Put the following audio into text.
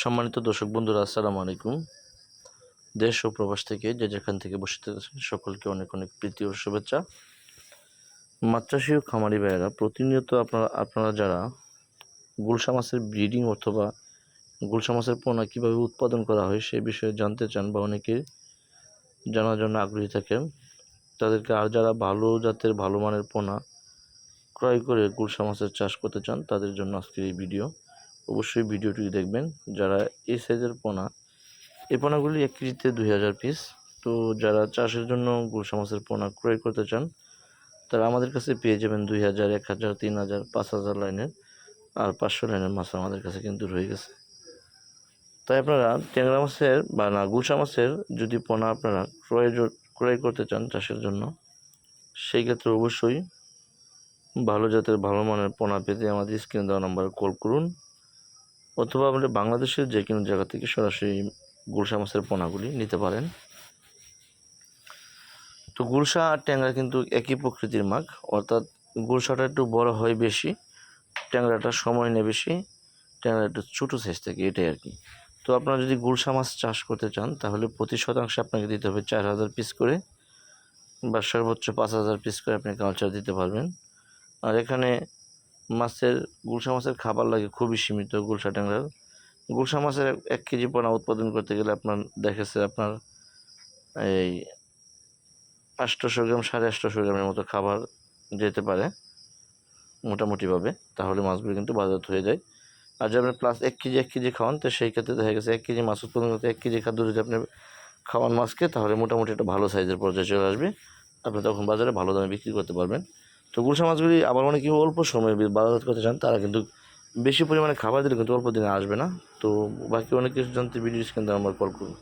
সম্মানিত দর্শক বন্ধুরা, আসসালামু আলাইকুম। দেশ ও প্রবাস থেকে যে যেখান থেকে বসে আছেন, সকলকে অনেক অনেক প্রীতি ও শুভেচ্ছা। মাত্রাসী ও খামারি ভাইয়েরা, প্রতিনিয়ত আপনারা আপনারা যারা গুলশা মাছের ব্রিডিং অথবা গুলশা মাছের পোনা কীভাবে উৎপাদন করা হয় সেই বিষয়ে জানতে চান বা অনেকে জানার জন্য আগ্রহী থাকেন, তাদেরকে আর যারা ভালো জাতের, ভালো মানের পোনা ক্রয় করে গুলশা মাছের চাষ করতে চান, তাদের জন্য আজকের এই ভিডিও। অবশ্যই ভিডিওটি দেখবেন। যারা এই সাইজের পোনা, এই পোনাগুলি এক কেজিতে দুই হাজার পিস তো যারা চাষের জন্য গুলশা মাছের পোনা ক্রয় করতে চান, তারা আমাদের কাছে পেয়ে যাবেন দুই হাজার, এক হাজার, তিন হাজার, পাঁচ হাজার লাইনের আর পাঁচশো লাইনের মাছ আমাদের কাছে কিন্তু রয়ে গেছে। তাই আপনারা ট্যাংরা মাছের বা না গুলশা মাছের যদি পোনা আপনারা ক্রয় ক্রয় করতে চান চাষের জন্য, সেই ক্ষেত্রে অবশ্যই ভালো জাতের ভালো মানের পোনা পেতে আমাদের স্ক্রিনে দেওয়া নাম্বারে কল করুন। অথবা আপনি বাংলাদেশের যে কোনো জায়গা থেকে সরাসরি গুলশা মাছের পোনাগুলি নিতে পারেন। তো গুলশা আর ট্যাংরা কিন্তু একই প্রকৃতির মাছ, অর্থাৎ গুলশাটা একটু বড় হয় বেশি, ট্যাংরাটা সময় নেয় বেশি, ট্যাংরা একটু ছোটো সাইজ থাকে, এটাই আর কি। তো আপনারা যদি গুলশা মাছ চাষ করতে চান, তাহলে প্রতি শতাংশে আপনাকে দিতে হবে চার হাজার পিস করে বা সর্বোচ্চ পাঁচ হাজার পিস করে আপনি কালচার দিতে পারবেন। আর এখানে মাছের, গুলশা মাছের খাবার লাগে খুবই সীমিত গুলশা ট্যাংরার। গুলশা মাছের এক- কেজি পোনা উৎপাদন করতে গেলে আপনার দেখেছে আপনার এই আটশোশো গ্রাম, সাড়ে আটশোশো গ্রামের মতো খাবার যেতে পারে মোটামুটিভাবে। তাহলে মাছগুলো কিন্তু বাজার হয়ে যায়। আর যদি আপনি প্লাস এক কেজি এক কেজি খাওয়ান, তো সেই ক্ষেত্রে দেখা গেছে এক কেজি মাছ উৎপাদন করতে, এক কেজি খাদ্য যদি আপনি খাওয়ান মাছকে, তাহলে মোটামুটি একটা ভালো সাইজের পর্যায়ে চলে আসবে। আপনি তখন বাজারে ভালো দামে বিক্রি করতে পারবেন। তো গুলশা মাছগুলি আবার অনেকে অল্প সময়ে বাজার করতে চান, তারা কিন্তু বেশি পরিমাণে খাবার দিলে কিন্তু অল্প দিনে আসবে না। তো বাকি অনেক কিছু জানতে ভিডিও কিন্তু আমার কল করুন।